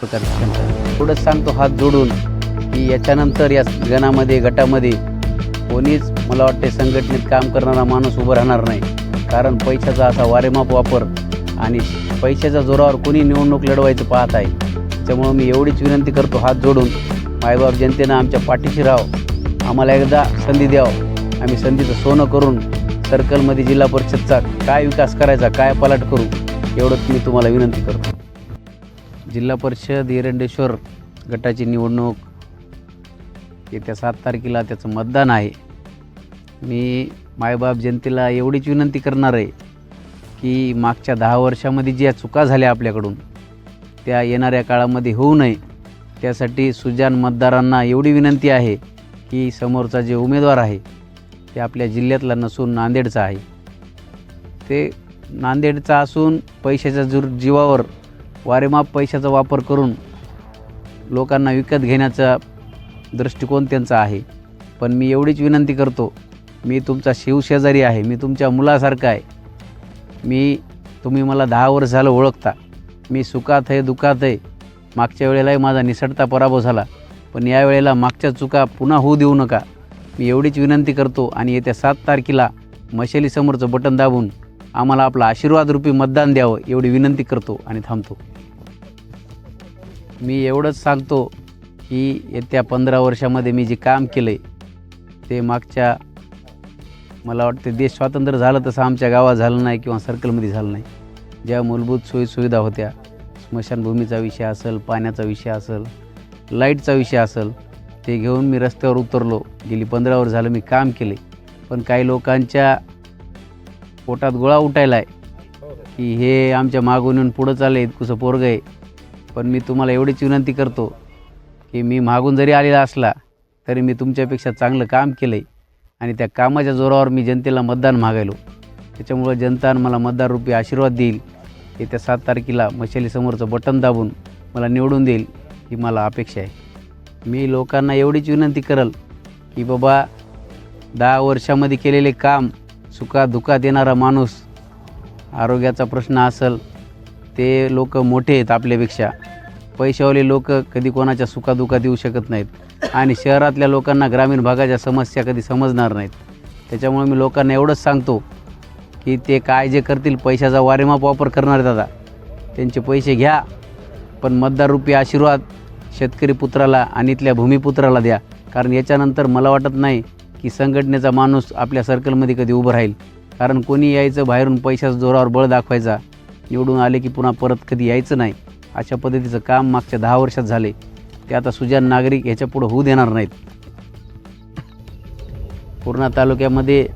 प्रकारची शंका थोडंच सांगतो हात जोडून की याच्यानंतर या गणामध्ये गटामध्ये कोणीच मला वाटते संघटनेत काम करणारा माणूस उभं राहणार नाही. कारण पैशाचा असा वारेमाप वापर आणि पैशाच्या जोरावर कोणी निवडणूक लढवायचं पाहत आहे. त्यामुळं मी एवढीच विनंती करतो हात जोडून मायबाप जनतेनं आमच्या पाठीशी राहावं. आम्हाला एकदा संधी द्यावं. आम्ही संधीचं सोनं करून सर्कलमध्ये जिल्हा परिषदचा काय विकास करायचा काय पलाट करू एवढंच मी तुम्हाला विनंती करतो. जिल्हा परिषद एरंडेश्वर गटाची निवडणूक येत्या सात तारखेला त्याचं मतदान आहे. मी मायबाप जनतेला एवढीच विनंती करणार आहे की मागच्या दहा वर्षामध्ये ज्या चुका झाल्या आपल्याकडून त्या येणाऱ्या काळामध्ये होऊ नये. त्यासाठी सुजान मतदारांना एवढी विनंती आहे की समोरचा जे उमेदवार आहे ते आपल्या जिल्ह्यातला नसून नांदेडचा आहे. ते नांदेडचा असून पैशाच्या जुर जीवावर वारेमाप पैशाचा वापर करून लोकांना विकत घेण्याचा दृष्टिकोन त्यांचा आहे. पण मी एवढीच विनंती करतो मी तुमचा शिवशेजारी आहे मी तुमच्या मुलासारखा आहे. मी तुम्ही मला दहा वर्ष झालं ओळखता. मी सुखात आहे दुखात आहे. मागच्या वेळेलाही माझा निसटता पराभव झाला पण यावेळेला मागच्या चुका पुन्हा होऊ देऊ नका. मी एवढीच विनंती करतो आणि येत्या सात तारखेला मशालीसमोरचं बटन दाबून आम्हाला आपला आशीर्वादरूपी मतदान द्यावं एवढी विनंती करतो आणि थांबतो. मी एवढंच सांगतो की येत्या पंधरा वर्षामध्ये मी जे काम केलं आहे ते मागच्या मला वाटते देश स्वातंत्र्य झालं तसं आमच्या गावात झालं नाही किंवा सर्कलमध्ये झालं नाही. ज्या मूलभूत सोयीसुविधा होत्या स्मशानभूमीचा विषय असेल पाण्याचा विषय असेल लाईटचा विषय असेल ते घेऊन मी रस्त्यावर उतरलो. गेली पंधरा वर्ष झालं मी काम केले पण काही लोकांच्या पोटात गोळा उठायला आहे की हे आमच्या मागून येऊन पुढं चालले इतकुसं पोरगं आहे. पण मी तुम्हाला एवढीच विनंती करतो की मी मागून जरी आलेला असला तरी मी तुमच्यापेक्षा चांगलं काम केलं आहे आणि त्या कामाच्या जोरावर मी जनतेला मतदान मागायलो. त्याच्यामुळं जनता मला मतदाररूपी आशीर्वाद देईल. येत्या सात तारखेला मशालीसमोरचं बटन दाबून मला निवडून देईल ही मला अपेक्षा आहे. मी लोकांना एवढीच विनंती करल की बाबा दहा वर्षामध्ये केलेले काम सुखादुखात येणारा माणूस आरोग्याचा प्रश्न असेल ते लोक मोठे आहेत आपल्यापेक्षा. पैशावाले लोक कधी कोणाच्या सुखादुखात येऊ शकत नाहीत. आणि शहरातल्या लोकांना ग्रामीण भागाच्या समस्या कधी समजणार नाहीत. त्याच्यामुळे मी लोकांना एवढंच सांगतो की ते काय जे करतील पैशाचा वारेमाप वापर करणार दादा त्यांचे पैसे घ्या पण मतदाररूपी आशीर्वाद शेतकरी पुत्राला आणि इथल्या भूमिपुत्राला द्या. कारण याच्यानंतर मला वाटत नाही की संघटनेचा माणूस आपल्या सर्कलमध्ये कधी उभं राहील. कारण कोणी यायचं बाहेरून पैशाच्या जोरावर बळ दाखवायचा निवडून आले की पुन्हा परत कधी यायचं नाही. अशा पद्धतीचं काम मागच्या दहा वर्षात झाले. ते आता सुजान नागरिक ह्याच्यापुढं होऊ देणार नाहीत. पूर्णा तालुक्यामध्ये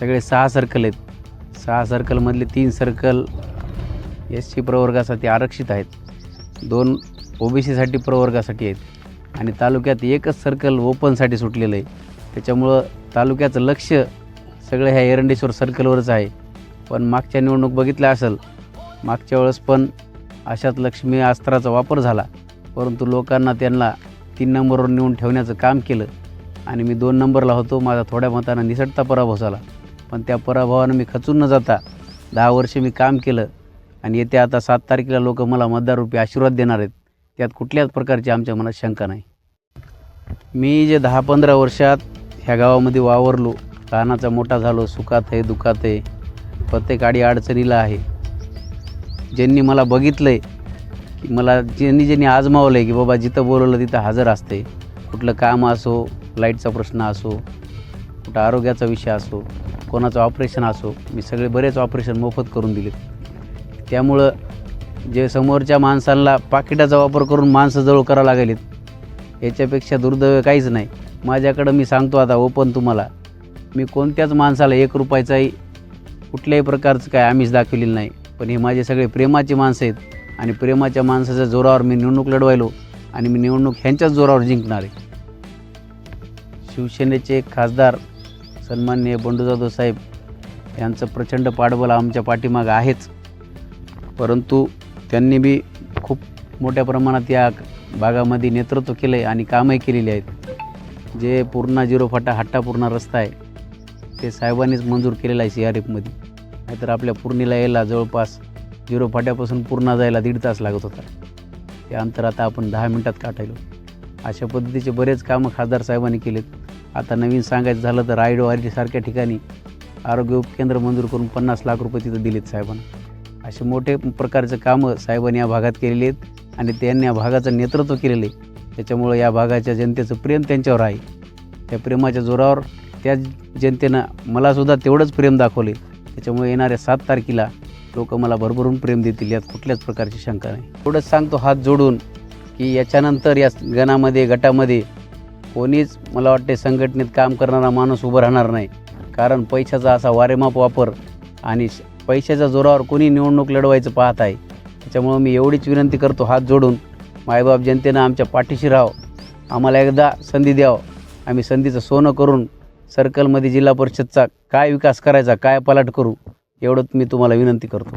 सगळे सहा सर्कल आहेत. सहा सर्कलमधले तीन सर्कल एस सी प्रवर्गासाठी आरक्षित आहेत. दोन ओ बी सीसाठी प्रवर्गासाठी आहेत. आणि तालुक्यात एकच सर्कल ओपनसाठी सुटलेलं आहे. त्याच्यामुळं तालुक्याचं लक्ष सगळं ह्या एरंडेश्वर सर्कलवरच आहे. पण मागच्या निवडणूक बघितल्या असेल मागच्या वेळेस पण अशाच लक्ष्मी अस्त्राचा वापर झाला. परंतु लोकांना त्यांना तीन नंबरवर नेऊन ठेवण्याचं काम केलं. आणि मी दोन नंबरला होतो माझा थोड्या मतानं निसटता पराभव झाला. पण त्या पराभवानं मी खचून न जाता दहा वर्षे मी काम केलं. आणि येत्या आता सात तारखेला लोक मला मतदाररूपी आशीर्वाद देणार आहेत. त्यात कुठल्याच प्रकारची आमच्या मनात शंका नाही. मी जे दहा पंधरा वर्षात ह्या गावामध्ये वावरलो. लहानाचा मोठा झालो. सुखात आहे दुखात आहे. प्रत्येक आडी अडचणीला आहे. ज्यांनी मला बघितलं आहे की मला ज्यांनी ज्यांनी आजमावलं आहे की बाबा जिथं बोलवलं तिथं हजर असते. कुठलं काम असो लाईटचा प्रश्न असो कुठं आरोग्याचा विषय असो कोणाचं ऑपरेशन असो मी सगळे बरेच ऑपरेशन मोफत करून दिले त्यामुळं जे समोरच्या माणसांना पाकिटाचा वापर करून माणसं जवळ करावं लागेलीत याच्यापेक्षा दुर्दैव काहीच नाही. माझ्याकडं मी सांगतो आता ओपन तुम्हाला. मी कोणत्याच माणसाला एक रुपयाचाही कुठल्याही प्रकारचं काय आम्हीच दाखवलेलं नाही. पण हे माझे सगळे प्रेमाचे माणसं आहेत. आणि प्रेमाच्या माणसाच्या जोरावर मी निवडणूक लढवायलो आणि मी निवडणूक ह्यांच्याच जोरावर जिंकणार आहे. शिवसेनेचे खासदार सन्माननीय बंडू जाधव साहेब यांचं प्रचंड पाठबळ आमच्या पाठीमागं आहेच. परंतु त्यांनी बी खूप मोठ्या प्रमाणात या भागामध्ये नेतृत्व केलं आहे आणि कामही केलेली आहेत. जे पूर्णा झिरो फाटा हट्टा पूर्ण रस्ता आहे ते साहेबांनीच मंजूर केलेला आहे सी आर एफमध्ये नाहीतर आपल्या पूर्णीला यायला जवळपास झिरो फाट्यापासून पूर्णा जायला दीड तास लागत होता. ते अंतर आता आपण दहा मिनटात काटायलो अशा पद्धतीचे बरेच कामं खासदार साहेबांनी केलेत. आता नवीन सांगायचं झालं तर रायडोवारीसारख्या ठिकाणी आरोग्य उपकेंद्र मंजूर करून पन्नास लाख रुपये तिथं दिलेत साहेबांना. असे मोठे प्रकारचे कामं साहेबांनी या भागात केलेली आहेत. आणि त्यांनी या भागाचं नेतृत्व केलेलं आहे. त्याच्यामुळं या भागाच्या जनतेचं प्रेम त्यांच्यावर आहे. त्या प्रेमाच्या जोरावर त्या जनतेनं मलासुद्धा तेवढंच प्रेम दाखवले त्याच्यामुळे येणाऱ्या सात तारखेला लोक मला भरभरून प्रेम देतील यात कुठल्याच प्रकारची शंका नाही. एवढंच सांगतो हात जोडून की याच्यानंतर या गणामध्ये गटामध्ये कोणीच मला वाटते संघटनेत काम करणारा माणूस उभं राहणार नाही. कारण पैशाचा असा वारेमाप वापर आणि श- पैशाच्या जोरावर कोणी निवडणूक लढवायचं पाहत आहे त्याच्यामुळं मी एवढीच विनंती करतो हात जोडून मायबाप जनतेनं आमच्या पाठीशी राहावं. आम्हाला एकदा संधी द्यावं. आम्ही संधीचं सोनं करून सर्कलमध्ये जिल्हा परिषदचा काय विकास करायचा काय पलाट करू एवढंच मी तुम्हाला विनंती करतो.